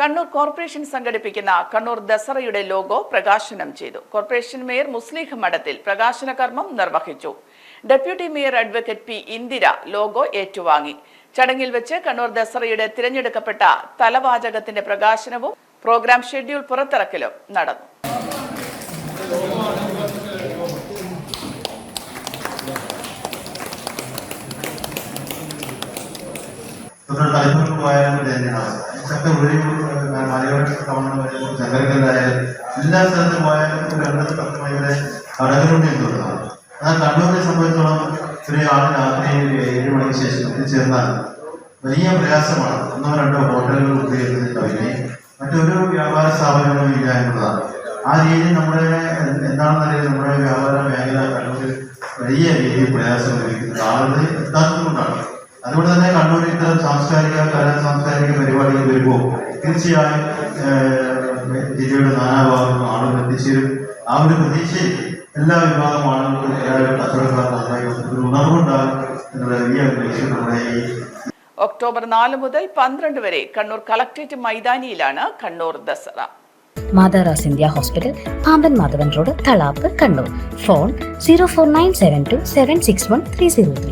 Kannur corporation സംഘടിപ്പിക്കുന്ന Kannur ദസറയുടെ logo പ്രകാശനം ചെയ്തു. കോർപ്പറേഷൻ മേയർ മുസ്ലിഹ് മഠത്തിൽ പ്രകാശന കർമ്മം നിർവഹിച്ചു. Deputy mayor advocate P Indira logo ഏറ്റുവാങ്ങി. ചടങ്ങിൽ വെച്ച് കണ്ണൂർ ദസറയുടെ തിരഞ്ഞെടുക്കപ്പെട്ട തലവാചകത്തിന്റെ പ്രകാശനവും പ്രോഗ്രാം ഷെഡ്യൂൾ പുറത്തിറക്കലും നടന്നു. നമ്മുടെ തലമുറ പോയാലും തന്നെയാണ് ചക്ക ഒഴി മലയോര ടൗണിൽ വരുമ്പോൾ എല്ലാ സ്ഥലത്തും പോയാലും ഒരു രണ്ടത് പത്ത് മണി വരെ ആൾ രാത്രി ഏഴ് മണിക്ക് ശേഷം എത്തിച്ചേർന്നാൽ വലിയ പ്രയാസമാണ്. ഒന്നോ രണ്ടോ ഹോട്ടലുകൾ ഉപയോഗിക്കുന്നത് കവിഞ്ഞ് മറ്റൊരു വ്യാപാര സ്ഥാപനങ്ങളും ഇല്ല എന്നുള്ളതാണ് ആ രീതിയിൽ നമ്മുടെ എന്താണെന്നറിയാം നമ്മുടെ വ്യാപാര മേഖല കണ്ണൂർ വലിയ രീതിയിൽ പ്രയാസം അനുഭവിക്കുന്നത് ആളുകൾ എത്താത്തതുകൊണ്ടാണ്. അതുകൊണ്ട് തന്നെ സാംസ്കാരിക കലാ സാംസ്കാരിക പരിപാടികൾ വരുമ്പോൾ തീർച്ചയായും ജില്ലയുടെ നാനാഭാഗത്തും ആളുകൾ എത്തിച്ചേരും. ആ ഒരു പ്രതീക്ഷയിൽ എല്ലാ വിഭാഗം ആളുകൾക്കും എല്ലാവരും കച്ചവടക്കാർ നന്നായി ഒരു ഉണർവുണ്ടാകും എന്നുള്ള വലിയ ഒരു ലക്ഷ്യം നമ്മുടെ ഈ ഒക്ടോബർ നാല് മുതൽ പന്ത്രണ്ട് വരെ കണ്ണൂർ കളക്ട്രേറ്റ് മൈതാനിയിലാണ് Kannur Dasara. മാതാറാസ് India hospital Pamban Madhavan road Thalap Kannur. Phone zero four nine seven two seven six one three zero three